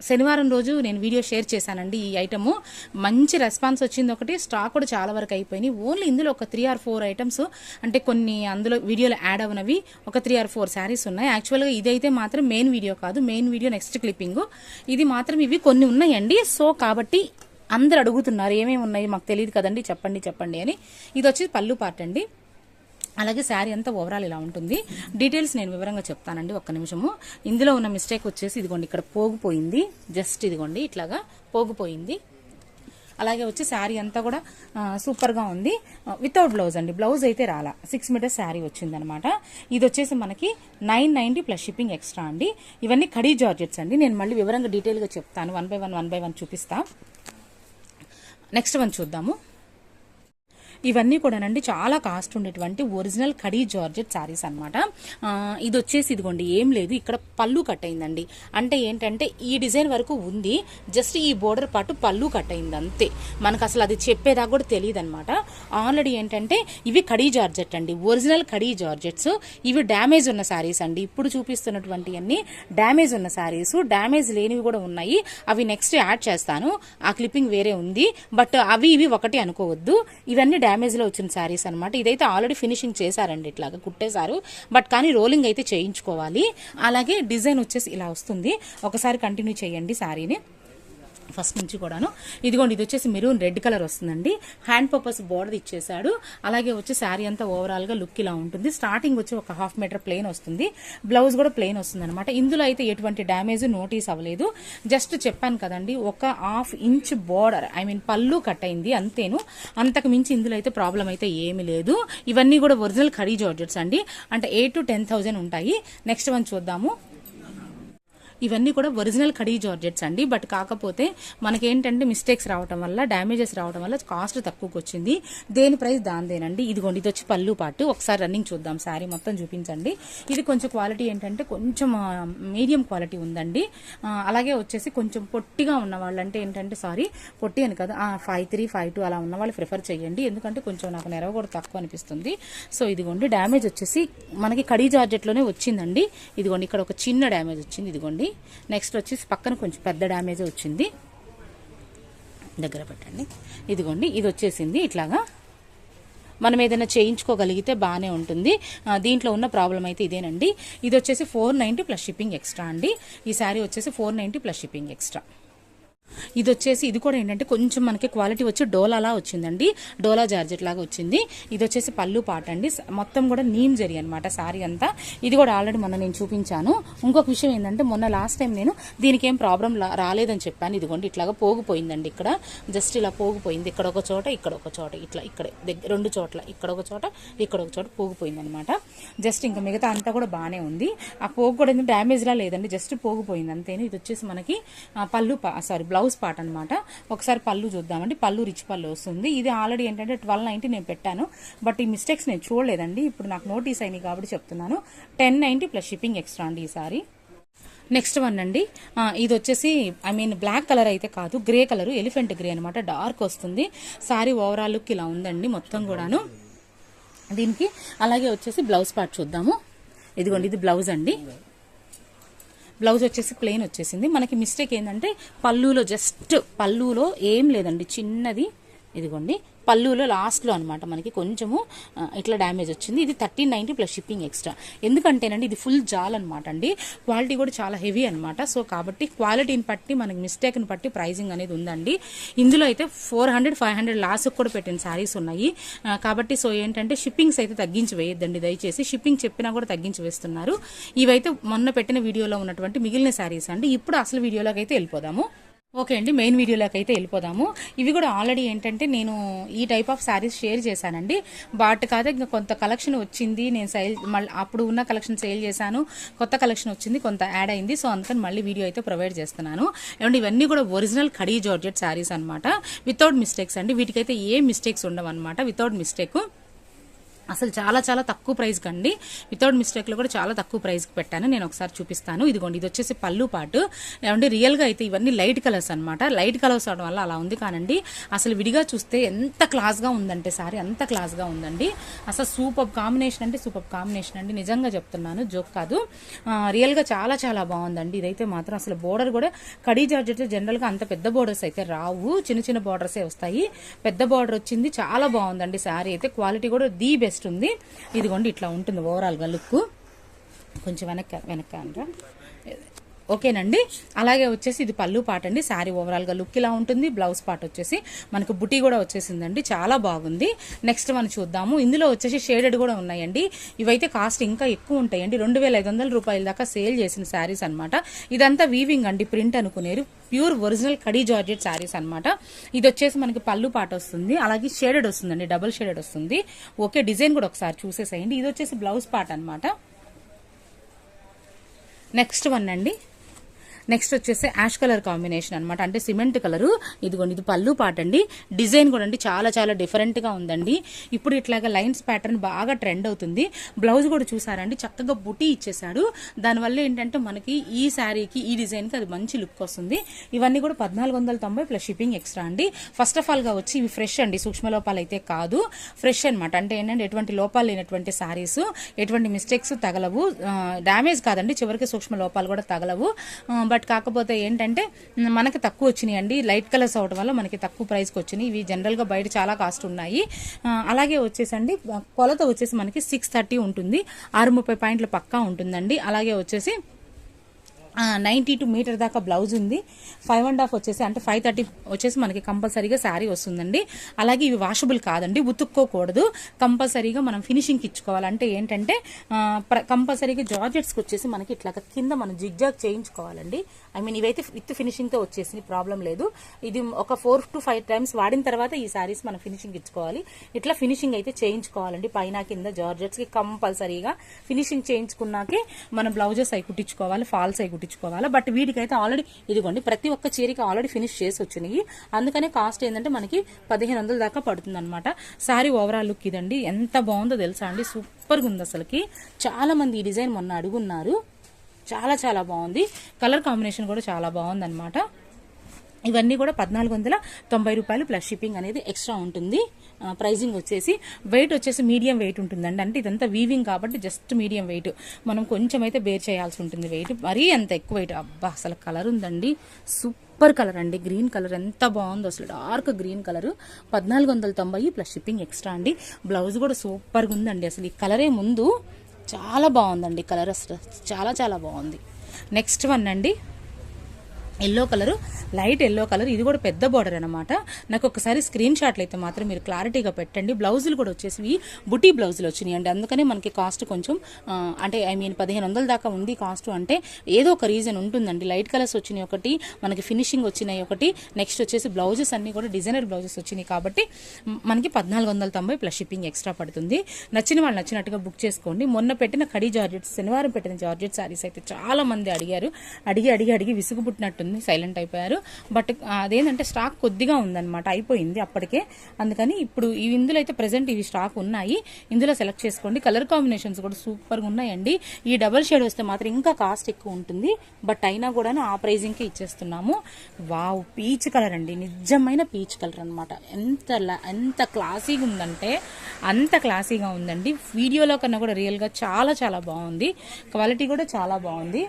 శనివారం రోజు నేను వీడియో షేర్ చేశానండి ఈ ఐటమ్. మంచి రెస్పాన్స్ వచ్చింది ఒకటి స్టాక్ కూడా చాలా వరకు అయిపోయినాయి. ఓన్లీ ఇందులో ఒక త్రీ ఆర్ ఫోర్ ఐటమ్స్ అంటే కొన్ని అందులో వీడియోలో యాడ్ అవనవి ఒక త్రీ ఆర్ ఫోర్ శారీస్ ఉన్నాయి. యాక్చువల్గా ఇదైతే మాత్రం మెయిన్ వీడియో కాదు మెయిన్ వీడియో నెక్స్ట్ క్లిప్పింగ్ ఇది మాత్రం ఇవి కొన్ని ఉన్నాయండి. సో కాబట్టి అందరు అడుగుతున్నారు ఏమేమి ఉన్నాయి మాకు తెలియదు కదండి చెప్పండి చెప్పండి అని. ఇది వచ్చి పళ్ళు పార్ట్ అండి. అలాగే శారీ అంతా ఓవరాల్ ఇలా ఉంటుంది. డీటెయిల్స్ నేను వివరంగా చెప్తానండి ఒక్క నిమిషము. ఇందులో ఉన్న మిస్టేక్ వచ్చేసి ఇదిగోండి ఇక్కడ పోగుపోయింది. జస్ట్ ఇదిగోండి ఇట్లాగా పోగుపోయింది. అలాగే వచ్చి శారీ అంతా కూడా సూపర్గా ఉంది. వితౌట్ బ్లౌజ్ అండి బ్లౌజ్ అయితే రాలా. సిక్స్ మీటర్స్ శారీ వచ్చిందనమాట. ఇది వచ్చేసి మనకి nine ninety plus shipping extra అండి. ఇవన్నీ కడీ జార్జెట్స్ అండి. నేను మళ్ళీ వివరంగా డీటెయిల్గా చెప్తాను. One by one one by one చూపిస్తా. నెక్స్ట్ వన్ చూద్దాము. ఇవన్నీ కూడానండి చాలా కాస్ట్ ఉండేటువంటి ఒరిజినల్ కడీ జార్జెట్ శారీస్ అనమాట ఇది వచ్చేసి ఇదిగోండి ఏం లేదు ఇక్కడ పళ్ళు కట్ అయిందండి. అంటే ఏంటంటే ఈ డిజైన్ వరకు ఉంది జస్ట్ ఈ బోర్డర్ పాటు పళ్ళు కట్ అయింది అంతే మనకు అసలు అది చెప్పేదాకా కూడా తెలియదు అనమాట ఆల్రెడీ ఏంటంటే ఇవి కడీ జార్జెట్ అండి ఒరిజినల్ కడీ జార్జెట్స్. ఇవి డ్యామేజ్ ఉన్న శారీస్ అండి. ఇప్పుడు చూపిస్తున్నటువంటి అన్ని డ్యామేజ్ ఉన్న శారీస్ డ్యామేజ్ లేనివి కూడా ఉన్నాయి. అవి నెక్స్ట్ యాడ్ చేస్తాను. ఆ క్లిప్పింగ్ వేరే ఉంది. బట్ అవి ఇవి ఒకటి అనుకోవద్దు. ఇవన్నీ డ్యామేజ్ లో వచ్చిన శారీస్ అనమాట ఇదైతే ఆల్రెడీ ఫినిషింగ్ చేశారండి ఇట్లాగా కుట్టేశారు. బట్ కానీ రోలింగ్ అయితే చేయించుకోవాలి. అలాగే డిజైన్ వచ్చేసి ఇలా వస్తుంది. ఒకసారి కంటిన్యూ చేయండి శారీని ఫస్ట్ నుంచి కూడాను. ఇదిగోండి ఇది వచ్చేసి మెరూన్ రెడ్ కలర్ వస్తుందండి. హ్యాండ్ పర్పస్ బోర్డర్ ఇచ్చేసాడు అలాగే వచ్చి శారీ అంతా ఓవరాల్గా లుక్ ఇలా ఉంటుంది. స్టార్టింగ్ వచ్చి ఒక హాఫ్ మీటర్ ప్లెయిన్ వస్తుంది. బ్లౌజ్ కూడా ప్లెయిన్ వస్తుంది అనమాట ఇందులో అయితే ఎటువంటి డ్యామేజ్ నోటీస్ అవ్వలేదు. జస్ట్ చెప్పాను కదండి ఒక half inch border I mean పళ్ళు కట్ అయింది అంతేను. అంతకు మించి ఇందులో అయితే ప్రాబ్లం అయితే ఏమీ లేదు. ఇవన్నీ కూడా ఒరిజినల్ ఖడీ జార్జెట్స్ అండి. అంటే ఎయిట్ టు టెన్ థౌజండ్ ఉంటాయి. నెక్స్ట్ వన్ చూద్దాము. ఇవన్నీ కూడా ఒరిజినల్ కడీ జార్జెట్స్ అండి. బట్ కాకపోతే మనకేంటంటే మిస్టేక్స్ రావడం వల్ల డ్యామేజెస్ రావడం వల్ల కాస్ట్ తక్కువకి వచ్చింది దేని ప్రైస్ దానిదేనండి. ఇదిగోండి ఇది వచ్చి పళ్ళు పాటు. ఒకసారి రన్నింగ్ చూద్దాం. శారీ మొత్తం చూపించండి. ఇది కొంచెం క్వాలిటీ ఏంటంటే కొంచెం మీడియం క్వాలిటీ ఉందండి. అలాగే వచ్చేసి కొంచెం పొట్టిగా ఉన్న వాళ్ళంటే ఏంటంటే సారీ పొట్టి అని కదా. ఫైవ్ త్రీ ఫైవ్ టూ అలా ఉన్న వాళ్ళు ప్రిఫర్ చేయండి ఎందుకంటే కొంచెం నాకు నెరవ కూడా తక్కువ అనిపిస్తుంది. సో ఇదిగోండి డ్యామేజ్ వచ్చేసి మనకి కడీ జార్జెట్లోనే వచ్చిందండి. ఇదిగోండి ఇక్కడ ఒక చిన్న డ్యామేజ్ వచ్చింది. ఇదిగోండి నెక్స్ట్ వచ్చేసి పక్కన కొంచెం పెద్ద డ్యామేజ్ వచ్చింది. దగ్గర పెట్టండి. ఇదిగోండి ఇది వచ్చేసింది. ఇట్లాగా మనం ఏదైనా చేయించుకోగలిగితే బాగానే ఉంటుంది. దీంట్లో ఉన్న ప్రాబ్లం అయితే ఇదేనండి. ఇది వచ్చేసి ఫోర్ ప్లస్ షిప్పింగ్ ఎక్స్ట్రా అండి. ఈ శారీ వచ్చేసి ఫోర్ ప్లస్ షిప్పింగ్ ఎక్స్ట్రా ఇది వచ్చేసి ఇది కూడా ఏంటంటే కొంచెం మనకి క్వాలిటీ వచ్చి డోలాలా వచ్చిందండి. డోలా జార్జెట్ లాగా వచ్చింది. ఇది వచ్చేసి పళ్ళు పాట అండి. మొత్తం కూడా నీమ్ జరి అనమాట సారీ అంతా. ఇది కూడా ఆల్రెడీ మొన్న నేను చూపించాను. ఇంకొక విషయం ఏంటంటే మొన్న లాస్ట్ టైం నేను దీనికి ఏం ప్రాబ్లం రాలేదని చెప్పాను. ఇదిగోండి ఇట్లాగా పోగిపోయిందండి ఇక్కడ. జస్ట్ ఇలా పోగిపోయింది. ఇక్కడ ఒక చోట ఇక్కడ ఒక చోట ఇట్లా ఇక్కడ. దగ్గర రెండు చోట్ల. ఇక్కడ ఒక చోట ఇక్కడ ఒక చోట పోగిపోయింది అనమాట జస్ట్ ఇంకా మిగతా అంతా కూడా బాగానే ఉంది. ఆ పోగు కూడా డ్యామేజ్ లా లేదండి. జస్ట్ పోగిపోయింది. అంతేను. ఇది వచ్చేసి మనకి పళ్ళు సారీ బ్లౌజ్ పార్ట్ అనమాట ఒకసారి పళ్ళు చూద్దామండి. పళ్ళు రిచ్ పళ్ళు వస్తుంది. ఇది ఆల్రెడీ ఏంటంటే ట్వెల్వ్ నైంటీ నేను పెట్టాను. బట్ ఈ మిస్టేక్స్ నేను చూడలేదండి. ఇప్పుడు నాకు నోటీస్ అయినాయి కాబట్టి చెప్తున్నాను. Ten ninety plus shipping extra అండి ఈసారి నెక్స్ట్ వన్ అండి. ఇది వచ్చేసి ఐ మీన్ బ్లాక్ కలర్ అయితే కాదు గ్రే కలర్ ఎలిఫెంట్ గ్రే అనమాట డార్క్ వస్తుంది. సారీ ఓవరాల్ లుక్ ఇలా ఉందండి మొత్తం కూడాను. దీనికి అలాగే వచ్చేసి బ్లౌజ్ పార్ట్ చూద్దాము. ఇదిగోండి ఇది బ్లౌజ్ అండి. బ్లౌజ్ వచ్చేసి ప్లెయిన్ వచ్చేసింది. మనకి మిస్టేక్ ఏంటంటే పళ్ళులో జస్ట్ పళ్ళులో ఏం లేదండి. చిన్నది ఇదిగోండి. పళ్ళులో లాస్ట్లో అనమాట మనకి కొంచెము ఇట్లా డ్యామేజ్ వచ్చింది. ఇది thirteen ninety plus shipping extra ఎందుకంటేనండి ఇది ఫుల్ జాల్ అనమాట అండి. క్వాలిటీ కూడా చాలా హెవీ అనమాట సో కాబట్టి క్వాలిటీని బట్టి మనకి మిస్టేక్ని బట్టి ప్రైజింగ్ అనేది ఉందండి. ఇందులో అయితే ఫోర్ హండ్రెడ్ ఫైవ్ హండ్రెడ్ లాస్కి కూడా పెట్టిన శారీస్ ఉన్నాయి. కాబట్టి సో ఏంటంటే షిప్పింగ్స్ అయితే తగ్గించి వేయద్దండి. దయచేసి షిప్పింగ్ చెప్పినా కూడా తగ్గించి వేస్తున్నారు. ఇవైతే మొన్న పెట్టిన వీడియోలో ఉన్నటువంటి మిగిలిన శారీస్ అండి. ఇప్పుడు అసలు వీడియోలోకి అయితే వెళ్ళిపోదాము. ఓకే అండి మెయిన్ వీడియోలోకి అయితే వెళ్ళిపోదాము. ఇవి కూడా ఆల్రెడీ ఏంటంటే నేను ఈ టైప్ ఆఫ్ శారీస్ షేర్ చేశానండి. వాటి కాదు ఇంకా కొంత కలెక్షన్ వచ్చింది. నేను సేల్ మళ్ళీ అప్పుడు ఉన్న కలెక్షన్ సేల్ చేశాను. కొత్త కలెక్షన్ వచ్చింది కొంత యాడ్ అయింది. సో అందుకని మళ్ళీ వీడియో అయితే ప్రొవైడ్ చేస్తున్నాను. అండ్ ఇవన్నీ కూడా ఒరిజినల్ కడీ జార్జెట్ శారీస్ అనమాట వితౌట్ మిస్టేక్స్ అండి. వీటికైతే ఏ మిస్టేక్స్ ఉండవు అనమాట వితౌట్ మిస్టేక్ అసలు చాలా చాలా తక్కువ ప్రైస్కి అండి వితౌట్ మిస్టేక్లో కూడా చాలా తక్కువ ప్రైస్కి పెట్టాను. నేను ఒకసారి చూపిస్తాను. ఇదిగోండి ఇది వచ్చేసి పళ్ళు పాటు. ఏమంటే రియల్గా అయితే ఇవన్నీ లైట్ కలర్స్ అనమాట లైట్ కలర్స్ అవడం వల్ల అలా ఉంది కానండి. అసలు విడిగా చూస్తే ఎంత క్లాస్గా ఉందంటే సారీ అంత క్లాస్గా ఉందండి. అసలు సూపర్ కాంబినేషన్ అంటే సూపర్ కాంబినేషన్ అండి. నిజంగా చెప్తున్నాను జోక్ కాదు. రియల్గా చాలా చాలా బాగుందండి. ఇదైతే మాత్రం అసలు బోర్డర్ కూడా కడీ జార్జెట్ జనరల్గా అంత పెద్ద బోర్డర్స్ అయితే రావు. చిన్న చిన్న బోర్డర్సే వస్తాయి. పెద్ద బోర్డర్ వచ్చింది చాలా బాగుందండి సారీ. అయితే క్వాలిటీ కూడా ది బెస్ట్. ఉంది. ఇదిగోండి ఇట్లా ఉంటుంది ఓవరాల్గా లుక్ కొంచెం వెనక వెనక అనరా? ఓకేనండి? అలాగే వచ్చేసి ఇది పళ్ళు పాట అండి. శారీ ఓవరాల్గా లుక్ ఇలా ఉంటుంది. బ్లౌజ్ పాట వచ్చేసి మనకు బుటీ కూడా వచ్చేసిందండి. చాలా బాగుంది. నెక్స్ట్ మనం చూద్దాము. ఇందులో వచ్చేసి షేడెడ్ కూడా ఉన్నాయండి. ఇవైతే కాస్ట్ ఇంకా ఎక్కువ ఉంటాయండి. రెండు వేల ఐదు వందల రూపాయల దాకా సేల్ చేసిన శారీస్ అన్నమాట. ఇదంతా వీవింగ్ అండి. Print అనుకునేరు. Pure original khadi georgette saris అనమాట ఇది వచ్చేసి మనకి పళ్ళు పాట వస్తుంది. అలాగే షేడెడ్ వస్తుందండి. డబుల్ షేడెడ్ వస్తుంది. ఓకే డిజైన్ కూడా ఒకసారి చూసేసేయండి. ఇది వచ్చేసి బ్లౌజ్ పాట అనమాట నెక్స్ట్ వన్ అండి. నెక్స్ట్ వచ్చేసి యాష్ కలర్ కాంబినేషన్ అనమాట అంటే సిమెంట్ కలర్. ఇదిగోండి ఇది పళ్ళు పాట అండి డిజైన్ కూడా అండి చాలా చాలా డిఫరెంట్గా ఉందండి. ఇప్పుడు ఇట్లాగా లైన్స్ ప్యాటర్న్ బాగా ట్రెండ్ అవుతుంది. బ్లౌజ్ కూడా చూసారండి చక్కగా బుటీ ఇచ్చేసాడు దానివల్ల ఏంటంటే మనకి ఈ శారీకి ఈ డిజైన్కి అది మంచి లుక్ వస్తుంది. ఇవన్నీ కూడా పద్నాలుగు వందల తొంభై ప్లస్ షిప్పింగ్ ఎక్స్ట్రా అండి. ఫస్ట్ ఆఫ్ ఆల్గా వచ్చి ఇవి ఫ్రెష్ అండి సూక్ష్మ లోపాలు అయితే కాదు. ఫ్రెష్ అనమాట అంటే ఏంటంటే ఎటువంటి లోపాలు లేనటువంటి శారీస్ ఎటువంటి మిస్టేక్స్ తగలవు. డ్యామేజ్ కాదండి చివరికి సూక్ష్మ లోపాలు కూడా తగలవు. బట్ కాకపోతే ఏంటంటే మనకి తక్కువ వచ్చినాయి అండి. లైట్ కలర్స్ అవడం వల్ల మనకి తక్కువ ప్రైస్కి వచ్చినాయి. ఇవి జనరల్గా బయట చాలా కాస్ట్ ఉన్నాయి. అలాగే వచ్చేసండి కొలత వచ్చేసి మనకి సిక్స్ థర్టీ ఉంటుంది. ఆరు ముప్పై పాయింట్లు పక్కా ఉంటుందండి. అలాగే వచ్చేసి నైంటీ టూ మీటర్ దాకా బ్లౌజ్ ఉంది. ఫైవ్ అండ్ హాఫ్ వచ్చేసి అంటే ఫైవ్ థర్టీ వచ్చేసి మనకి కంపల్సరీగా శారీ వస్తుందండి. అలాగే ఇవి వాషబుల్ కాదండి ఉతుక్కోకూడదు. కంపల్సరీగా మనం ఫినిషింగ్ ఇచ్చుకోవాలంటే ఏంటంటే కంపల్సరీగా జార్జెట్స్కి వచ్చేసి మనకి ఇట్లా కింద మనం జిగ్జాగ్ చేయించుకోవాలండి. ఐ మీన్ ఇవైతే విత్ ఫినిషింగ్తో వచ్చేసి ప్రాబ్లం లేదు. ఇది ఒక ఫోర్ టు ఫైవ్ టైమ్స్ వాడిన తర్వాత ఈ శారీస్ మనం ఫినిషింగ్ ఇచ్చుకోవాలి. ఇట్లా ఫినిషింగ్ అయితే చేయించుకోవాలండి. పైన కింద జార్జెట్స్కి కంపల్సరీగా ఫినిషింగ్ చేయించుకున్నాకే మనం బ్లౌజెస్ అవి కుట్టించుకోవాలి ఫాల్స్ అవి కుట్టించుకోవాలి. బట్ వీటికైతే ఆల్రెడీ ఇదిగోండి ప్రతి ఒక్క చీరకి ఆల్రెడీ ఫినిష్ చేసి వచ్చినాయి. అందుకనే కాస్ట్ ఏంటంటే మనకి పదిహేను వందల దాకా పడుతుంది అనమాట శారీ ఓవరాల్ లుక్ ఇదండి. ఎంత బాగుందో తెలుసా అండి? సూపర్గా ఉంది అసలుకి. చాలా మంది ఈ డిజైన్ మొన్న అడుగున్నారు. చాలా చాలా బాగుంది. కలర్ కాంబినేషన్ కూడా చాలా బాగుంది అనమాట ఇవన్నీ కూడా పద్నాలుగు వందల తొంభై రూపాయలు ప్లస్ షిప్పింగ్ అనేది ఎక్స్ట్రా ఉంటుంది. ప్రైజింగ్ వచ్చేసి వెయిట్ వచ్చేసి మీడియం వెయిట్ ఉంటుందండి. అంటే ఇదంతా వీవింగ్ కాబట్టి జస్ట్ మీడియం వెయిట్ మనం కొంచెం అయితే బేర్ చేయాల్సి ఉంటుంది వెయిట్ మరీ అంత ఎక్కువ వెయిట్ అబ్బా అసలు కలర్ ఉందండి. సూపర్ కలర్ అండి. గ్రీన్ కలర్ ఎంత బాగుందో అసలు డార్క్ గ్రీన్ కలర్ పద్నాలుగు వందల తొంభై ప్లస్ షిప్పింగ్ ఎక్స్ట్రా అండి. బ్లౌజ్ కూడా సూపర్గా ఉందండి. అసలు ఈ కలరే ముందు చాలా బాగుందండి కలర్ అసలు. చాలా చాలా బాగుంది. నెక్స్ట్ వన్ అండి. Yellow colour light yellow colour ఇది కూడా పెద్ద బార్డర్ అనమాట నాకు ఒకసారి స్క్రీన్ షాట్లు అయితే మాత్రం మీరు క్లారిటీగా పెట్టండి. బ్లౌజులు కూడా వచ్చేసి బుటీ బ్లౌజులు వచ్చినాయి అండి. అందుకనే మనకి కాస్ట్ కొంచెం అంటే ఐ మీన్ పదిహేను వందల దాకా ఉంది కాస్ట్ అంటే ఏదో ఒక రీజన్ ఉంటుందండి. లైట్ కలర్స్ వచ్చినాయి ఒకటి మనకి ఫినిషింగ్ వచ్చినాయి ఒకటి నెక్స్ట్ వచ్చేసి బ్లౌజెస్ అన్ని కూడా డిజైనర్ బ్లౌజెస్ వచ్చినాయి కాబట్టి మనకి పద్నాలుగు వందల తొంభై ప్లస్ షిప్పింగ్ ఎక్స్ట్రా పడుతుంది. నచ్చిన వాళ్ళు నచ్చినట్టుగా బుక్ చేసుకోండి. మొన్న పెట్టిన కడీ జార్జెట్స్ శనివారం పెట్టిన జార్జెట్ శారీస్ అయితే చాలా మంది అడిగారు. అడిగి అడిగి అడిగి విసుగు ఉంటుంది సైలెంట్ అయిపోయారు. బట్ అదేంటంటే స్టాక్ కొద్దిగా ఉందన్నమాట అయిపోయింది అప్పటికే. అందుకని ఇప్పుడు ఈ ఇందులో అయితే ప్రజెంట్ ఇవి స్టాక్ ఉన్నాయి. ఇందులో సెలెక్ట్ చేసుకోండి. కలర్ కాంబినేషన్స్ కూడా సూపర్గా ఉన్నాయండి. ఈ డబల్ షేడ్ వస్తే మాత్రం ఇంకా కాస్ట్ ఎక్కువ ఉంటుంది. బట్ అయినా కూడా ఆ ప్రైజింగ్కి ఇచ్చేస్తున్నాము. వావ్ పీచ్ కలర్ అండి. నిజమైన పీచ్ కలర్ అనమాట ఎంత ఎంత క్లాసీగా ఉందంటే అంత క్లాసీగా ఉందండి. వీడియోలో కన్నా కూడా రియల్గా చాలా చాలా బాగుంది. క్వాలిటీ కూడా చాలా బాగుంది.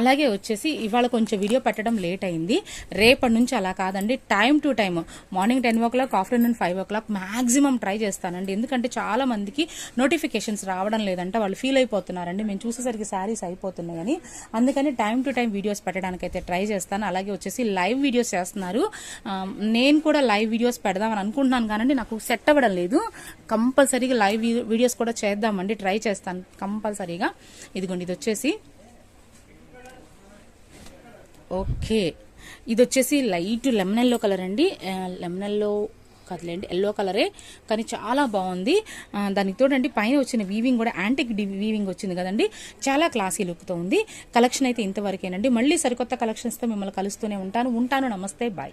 అలాగే వచ్చేసి ఇవాళ కొంచెం వీడియో పెట్టడం లేట్ అయింది. రేపటి నుంచి అలా కాదండి. Time to time morning ten o'clock afternoon five o'clock maximum try చేస్తానండి. ఎందుకంటే చాలా మందికి నోటిఫికేషన్స్ రావడం లేదంటే. వాళ్ళు ఫీల్ అయిపోతున్నారండి. మేము చూసేసరికి శారీస్ అయిపోతున్నాయని. అందుకని టైం టు టైం వీడియోస్ పెట్టడానికి అయితే ట్రై చేస్తాను. అలాగే వచ్చేసి లైవ్ వీడియోస్ చేస్తున్నారు. నేను కూడా లైవ్ వీడియోస్ పెడదామని అనుకుంటున్నాను కానండి. నాకు సెట్ అవ్వడం లేదు. కంపల్సరీగా లైవ్ వీడియోస్ కూడా చేద్దామండి. ట్రై చేస్తాను కంపల్సరీగా. ఇదిగోండి ఇది వచ్చేసి ఓకే. ఇది వచ్చేసి లైట్ లెమన్ ఎల్లో కలర్ అండి. లెమన్ ఎల్లో కదలేండి ఎల్లో కలరే. కానీ చాలా బాగుంది. దానికి తోడండి పైన వచ్చిన వీవింగ్ కూడా యాంటిక్ వీవింగ్ వచ్చింది కదండి. చాలా క్లాసీ లుక్తో ఉంది. కలెక్షన్ అయితే ఇంతవరకేనండి. మళ్ళీ సరికొత్త కలెక్షన్స్తో మిమ్మల్ని కలుస్తూనే ఉంటాను. ఉంటాను. నమస్తే. బాయ్.